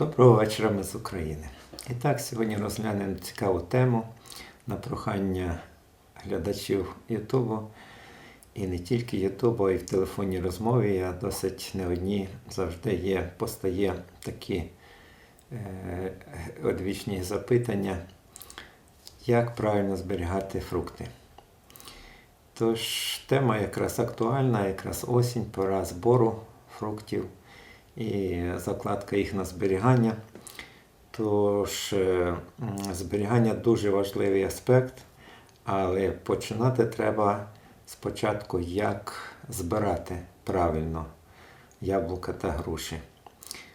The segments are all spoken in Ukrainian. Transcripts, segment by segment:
Доброго вечора ми з України. І так, сьогодні розглянемо цікаву тему на прохання глядачів Ютубу. І не тільки Ютубу, а й в телефонній розмові. Я досить не одні завжди є, постає такі е, одвічні запитання, як правильно зберігати фрукти. Тож тема якраз актуальна, якраз осінь, пора збору фруктів і закладка їх на зберігання. Тож е, зберігання дуже важливий аспект, але починати треба спочатку, як збирати правильно яблука та груші.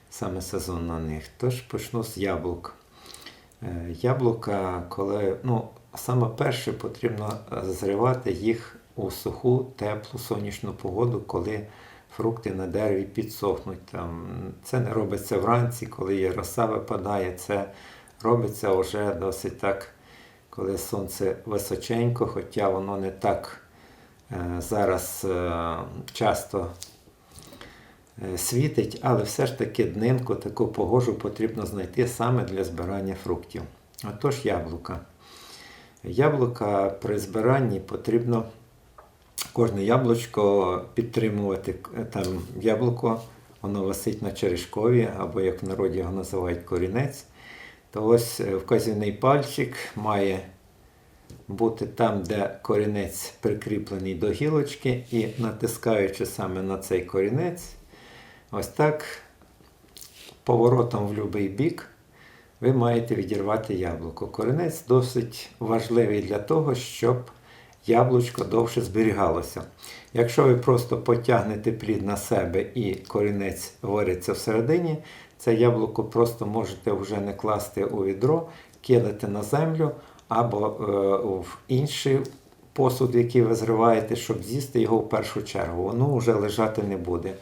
Саме сезон на них. Тож почну з яблук. Е, Яблука, коли ну, саме перше потрібно зривати їх у суху, теплу сонячну погоду, коли фрукти на дереві підсохнуть. Там, це не робиться вранці, коли є роса випадає, це робиться вже досить так, коли сонце височенько, хоча воно не так е, зараз е, часто е, світить, але все ж таки днинку таку погожу потрібно знайти саме для збирання фруктів. Отож, яблука. Яблука при збиранні потрібно кожне яблучко підтримувати. Там яблуко, воно висить на черешкові, або як в народі його називають корінець. То ось е, вказівний пальчик має бути там, де корінець прикріплений до гілочки, і натискаючи саме на цей корінець, ось так поворотом в будь-який бік ви маєте відірвати яблуко. Корінець досить важливий для того, щоб яблучко довше зберігалося. Якщо ви просто потягнете плід на себе і корінець вариться всередині, це яблуко просто можете вже не класти у відро, кидати на землю або е, в інший посуд, який ви зриваєте, щоб з'їсти його в першу чергу. Воно вже лежати не буде.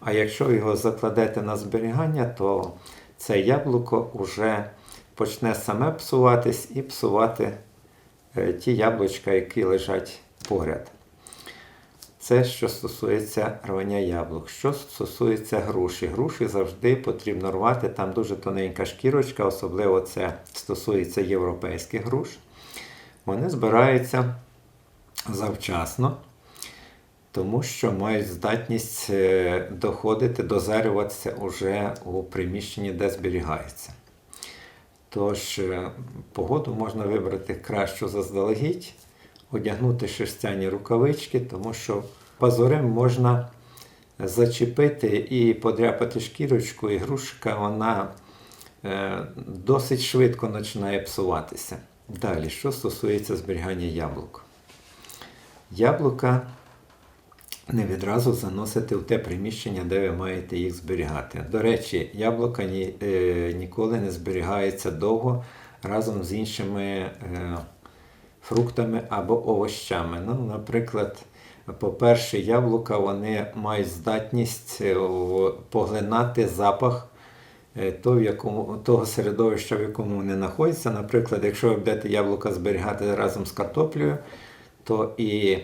А якщо його закладете на зберігання, то це яблуко вже почне саме псуватись і псувати ті яблучка, які лежать поряд. Це що стосується рвання яблук. Що стосується груші. Груші завжди потрібно рвати, там дуже тоненька шкірочка, особливо це стосується європейських груш. Вони збираються завчасно, тому що мають здатність е, доходити, дозарюватися уже у приміщенні, де зберігається. Тож е, погоду можна вибрати кращу заздалегідь, одягнути шерстяні рукавички, тому що пазурем можна зачепити і подряпати шкірочку, і грушка вона е, досить швидко починає псуватися. Далі, що стосується зберігання яблук. Яблука не відразу заносити в те приміщення, де ви маєте їх зберігати. До речі, яблука ні, е, ніколи не зберігаються довго разом з іншими е, фруктами або овощами. Ну, наприклад, по-перше, яблука вони мають здатність е, поглинати запах е, того, в якому, того середовища, в якому вони знаходяться. Наприклад, якщо ви будете яблука зберігати разом з картоплею, то і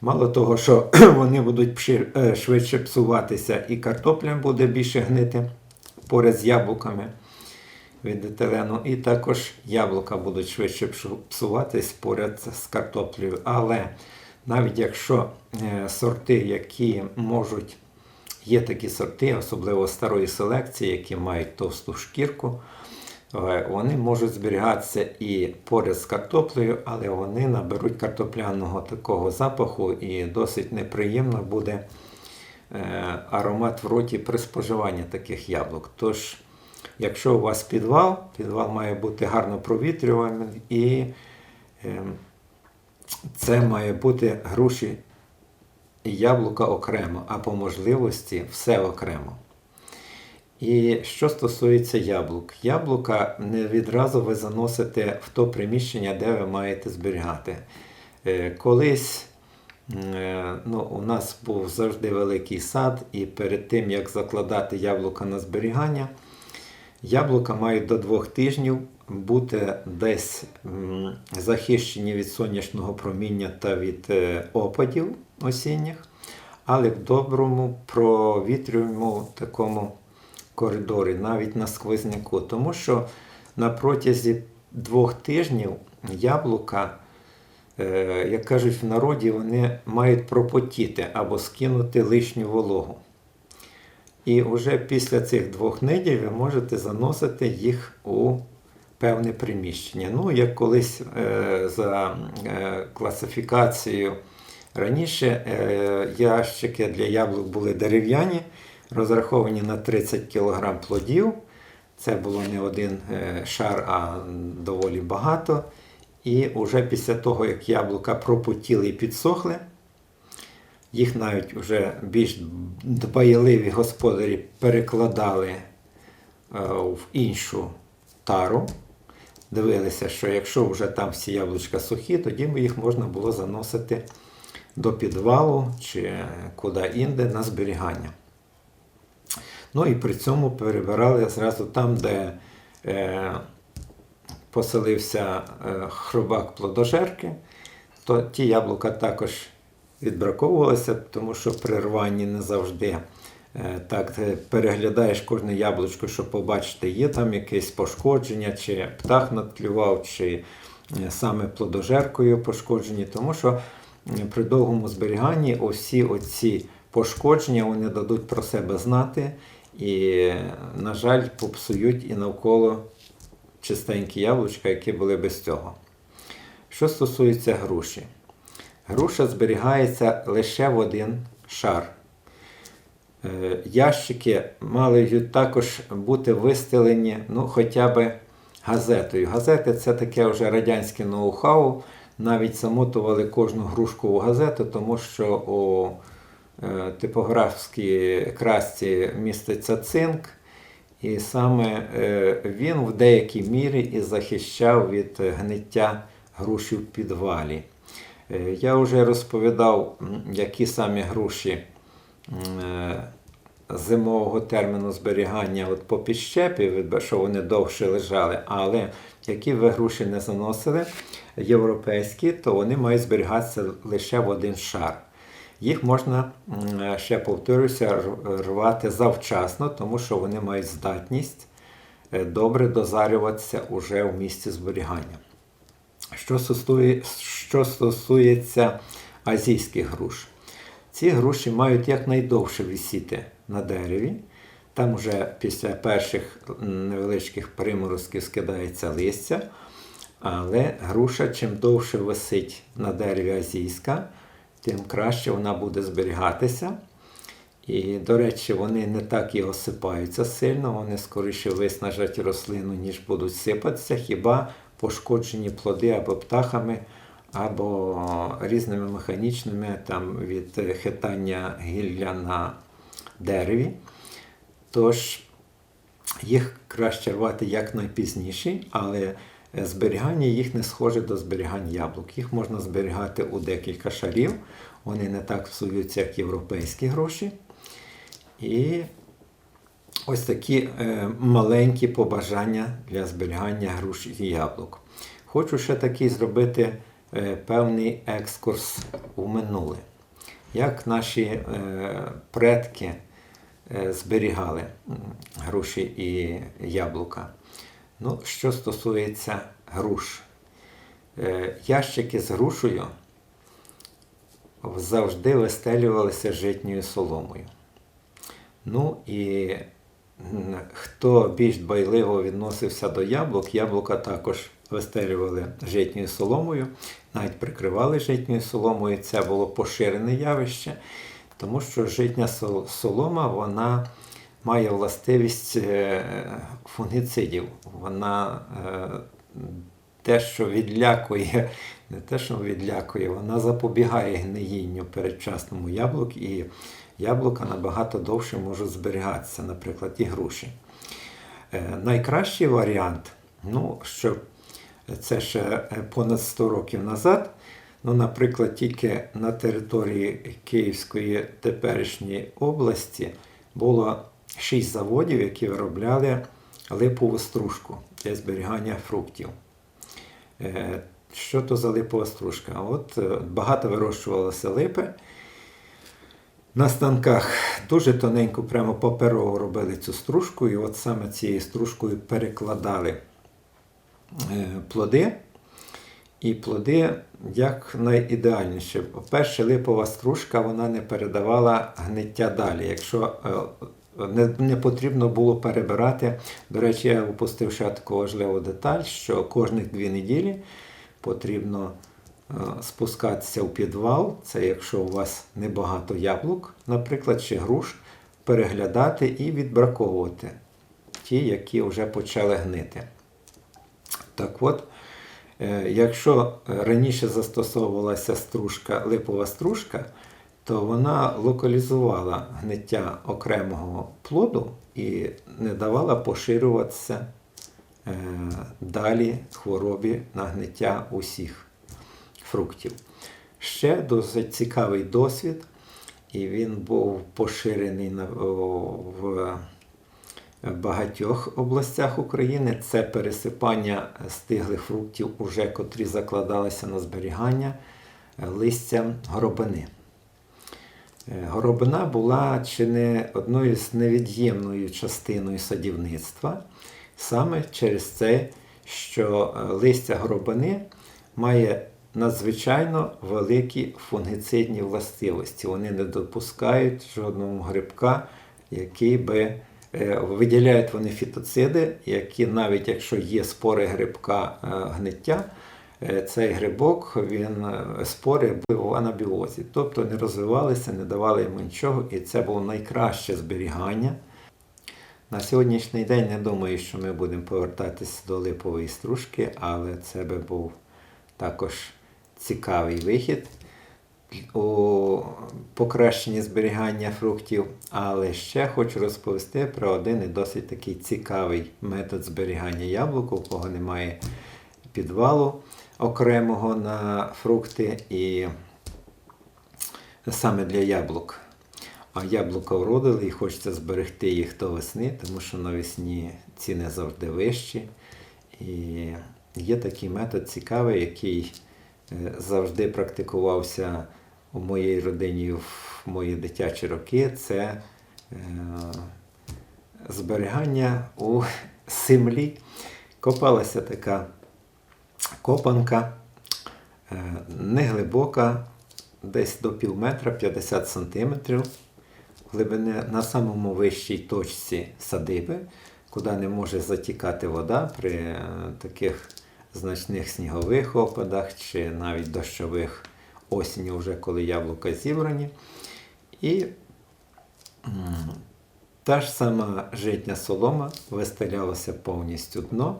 мало того, що вони будуть е, швидше псуватися, і картопля буде більше гнити поряд з яблуками від етилену, і також яблука будуть швидше псуватись поряд з картоплею. Але навіть якщо е, сорти, які можуть, є такі сорти, особливо старої селекції, які мають товсту шкірку, вони можуть зберігатися і поряд з картоплею, але вони наберуть картопляного такого запаху і досить неприємно буде е, аромат в роті при споживанні таких яблук. Тож, якщо у вас підвал, підвал має бути гарно провітрюваним і е, це має бути груші і яблука окремо, а по можливості все окремо. І що стосується яблук, яблука не відразу ви заносите в то приміщення, де ви маєте зберігати. Е, Колись е, ну, у нас був завжди великий сад, і перед тим, як закладати яблука на зберігання, яблука мають до двох тижнів бути десь захищені від сонячного проміння та від е, опадів осінніх, але в доброму провітрюємо такому коридорі, навіть на сквозняку, тому що на протязі двох тижнів яблука, е, як кажуть в народі, вони мають пропотіти або скинути лишню вологу. І вже після цих двох неділь ви можете заносити їх у певне приміщення. Ну, як колись е, за е, класифікацією раніше е, ящики для яблук були дерев'яні, розраховані на 30 кг плодів. Це було не один е, шар, а доволі багато. І вже після того, як яблука пропотіли і підсохли, їх навіть вже більш дбайливі господарі перекладали е, в іншу тару. Дивилися, що якщо вже там всі яблучка сухі, тоді їх можна було заносити до підвалу чи куди інде на зберігання. Ну і при цьому перебирали зразу там, де е, поселився е, хробак плодожерки, то ті яблука також відбраковувалися, тому що при рванні не завжди е, так ти переглядаєш кожне яблучко, щоб побачити, є там якесь пошкодження, чи птах надклював, чи е, саме плодожеркою пошкоджені, тому що е, при довгому зберіганні усі оці пошкодження вони дадуть про себе знати і, на жаль, попсують і навколо чистенькі яблучка, які були без цього. Що стосується груші, груша зберігається лише в один шар. Е, Ящики мали також бути вистелені ну, хоча б газетою. Газети це таке вже радянське ноу-хау. Навіть замотували кожну грушкову газету, тому що у типографській красці міститься цинк. І саме е, він в деякій мірі і захищав від гниття груші в підвалі. Е, Я вже розповідав, які самі груші е, зимового терміну зберігання от по підщепі, що вони довше лежали, але які ви груші не заносили, європейські, то вони мають зберігатися лише в один шар. Їх можна, ще повторюся, рвати завчасно, тому що вони мають здатність е, добре дозарюватися уже в місці зберігання. Що стосує, що стосується азійських груш, ці груші мають якнайдовше висіти на дереві. Там вже після перших невеличких приморозків скидається листя. Але груша, чим довше висить на дереві азійська, тим краще вона буде зберігатися. І, до речі, вони не так і осипаються сильно, вони скоріше виснажать рослину, ніж будуть сипатися, хіба пошкоджені плоди або птахами, або різними механічними там, від хитання гілля на дереві. Тож їх краще рвати якнайпізніше, але зберігання їх не схоже до зберігань яблук. Їх можна зберігати у декілька шарів, вони не так псуються, як європейські гроші. І ось такі е, маленькі побажання для зберігання груш і яблук. Хочу ще такий зробити е, певний екскурс у минуле. Як наші е, предки зберігали груші і яблука. Ну, що стосується груш, Е, ящики з грушею завжди вистелювалися житньою соломою. Ну і хто більш дбайливо відносився до яблук, яблука також вистелювали житньою соломою, навіть прикривали житньою соломою. Це було поширене явище, тому що житня солома вона має властивість е, фунгіцидів. Вона е, те, що відлякує, не те, що відлякує, вона запобігає гниїнню передчасному яблук, і яблука набагато довше можуть зберігатися, наприклад, і груші. Е, Найкращий варіант, ну, що це ще понад 100 років назад, ну, наприклад, тільки на території Київської теперішньої області було 6 заводів, які виробляли липову стружку для зберігання фруктів. Е, Що то за липова стружка? От е, багато вирощувалося липи. На станках дуже тоненько, прямо паперово робили цю стружку, і от саме цією стружкою перекладали е, плоди. І плоди як найідеальніше. По-перше, липова стружка вона не передавала гниття далі. Якщо не, не потрібно було перебирати. До речі, я упустив ще таку важливу деталь, що кожних дві неділі потрібно е, спускатися в підвал. Це якщо у вас небагато яблук, наприклад, чи груш, переглядати і відбраковувати ті, які вже почали гнити. Так от, е, якщо раніше застосовувалася стружка, липова стружка, то вона локалізувала гниття окремого плоду і не давала поширюватися е, далі хворобі на гниття усіх фруктів. Ще досить цікавий досвід, і він був поширений в багатьох областях України. Це пересипання стиглих фруктів, уже котрі закладалися на зберігання листям горобини. Е, Горобина була чи не одною з невід'ємною частиною садівництва, саме через це, що е, листя горобини має надзвичайно великі фунгіцидні властивості. Вони не допускають жодного грибка, який би е, виділяють вони фітоциди, які навіть якщо є спори грибка гниття, цей грибок, він е, спори були в анабіозі, тобто не розвивалися, не давали йому нічого, і це було найкраще зберігання. На сьогоднішній день не думаю, що ми будемо повертатися до липової стружки, але це би був також цікавий вихід у покращенні зберігання фруктів. Але ще хочу розповісти про один і досить такий цікавий метод зберігання яблук, у кого немає підвалу окремого на фрукти і саме для яблук. А яблука вродили і хочеться зберегти їх до весни, тому що навесні ціни завжди вищі. І є такий метод цікавий, який е, завжди практикувався у моїй родині в мої дитячі роки. Це е, зберігання у землі. Копалася така копанка, е, неглибока, десь до пів метра, 50 сантиметрів глибини на самому вищій точці садиби, куди не може затікати вода при е, таких значних снігових опадах чи навіть дощових осені, вже коли яблука зібрані. І та ж сама житня солома вистелялося повністю дно.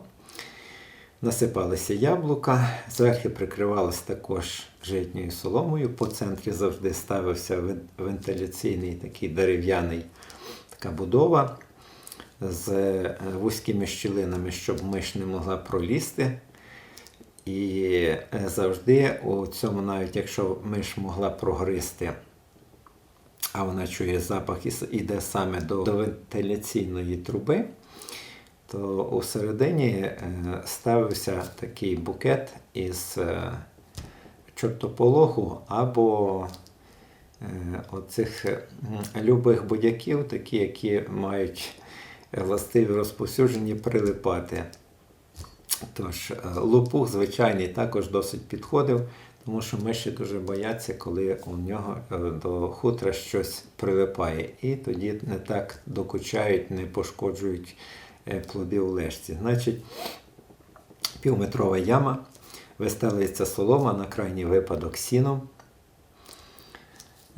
Насипалися яблука, зверху прикривалися також житньою соломою. По центрі завжди ставився вентиляційний такий дерев'яний така будова з е, вузькими щілинами, щоб миш не могла пролізти. І е, завжди у цьому, навіть якщо миш могла прогризти, а вона чує запах і іде саме до, до вентиляційної труби, то у середині е, ставився такий букет із е, чортополоху або е, оцих любих будяків, такі, які мають властиві розповсюджені прилипати. Тож, лопух звичайний також досить підходив, тому що миші дуже бояться, коли у нього до хутра щось прилипає. І тоді не так докучають, не пошкоджують плоди у лежці. Значить, півметрова яма, вистелюється солома на крайній випадок сіном.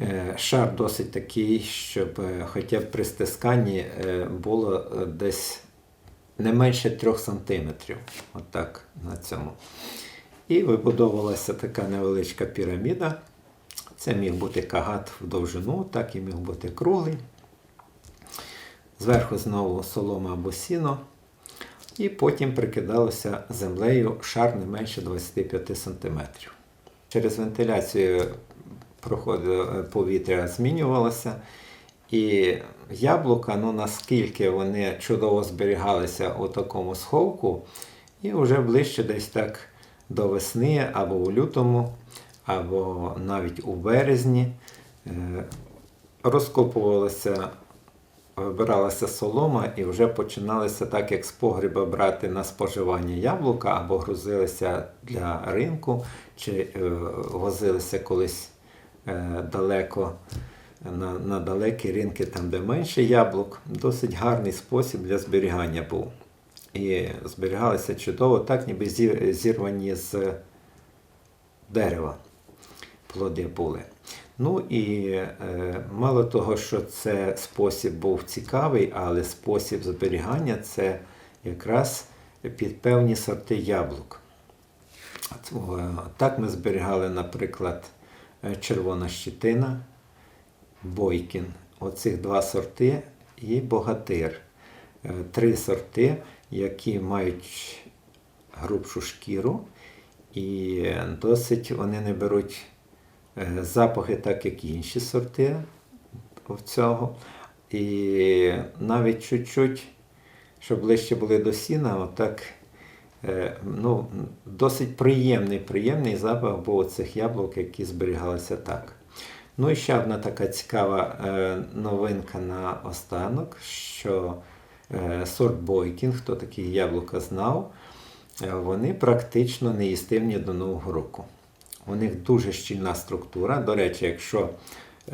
Е, Шар досить такий, щоб е, хоча б при стисканні е, було е, десь не менше 3 см. Отак на цьому. І вибудовувалася така невеличка піраміда. Це міг бути кагат в довжину, так і міг бути круглий. Зверху знову солома або сіно. І потім прикидалося землею шар не менше 25 см. Через вентиляцію е, повітря змінювалося. І яблука, ну наскільки вони чудово зберігалися у такому сховку, і вже ближче десь так до весни, або у лютому, або навіть у березні. е, розкопувалася, вибиралася солома і вже починалися так, як з погреба брати на споживання яблука або грузилися для ринку, чи е, возилися колись е, далеко на, на далекі ринки, там, де менше яблук. Досить гарний спосіб для зберігання був. І зберігалися чудово, так ніби зі- зірвані з дерева плоди були. Ну і е, мало того, що це спосіб був цікавий, але спосіб зберігання це якраз під певні сорти яблук. Е, Так ми зберігали, наприклад, е, червона щитина, Бойкін. Оцих два сорти і богатир. Три сорти, які мають грубшу шкіру, і досить вони не беруть запахи, так як інші сорти цього. І навіть чуть-чуть, щоб ближче були до сіна, отак е, ну, досить приємний, приємний запах був цих яблук, які зберігалися так. Ну і ще одна така цікава е, новинка на останок, що е, сорт Бойкін, хто такі яблука знав, е, вони практично неїстивні до Нового року. У них дуже щільна структура. До речі, якщо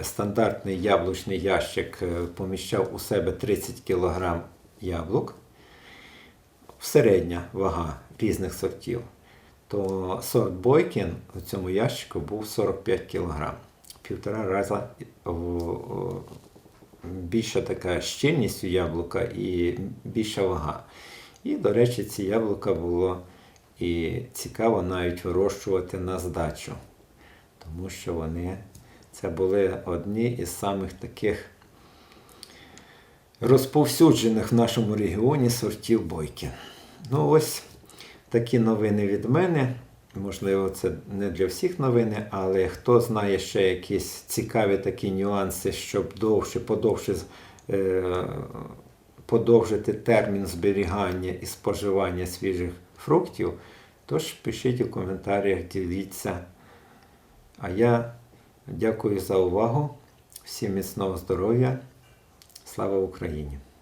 стандартний яблучний ящик е, поміщав у себе 30 кг яблук, середня вага різних сортів, то сорт Бойкін у цьому ящику був 45 кг. Півтора рази більша така щільність у яблука і більша вага. І, до речі, ці яблука було і цікаво навіть вирощувати на здачу, тому що вони це були одні із самих таких розповсюджених в нашому регіоні сортів бойки. Ну ось такі новини від мене. Можливо, це не для всіх новини, але хто знає ще якісь цікаві такі нюанси, щоб довше, подовше е, подовжити термін зберігання і споживання свіжих фруктів, тож пишіть у коментарях, діліться. А я дякую за увагу. Всім міцного здоров'я. Слава Україні!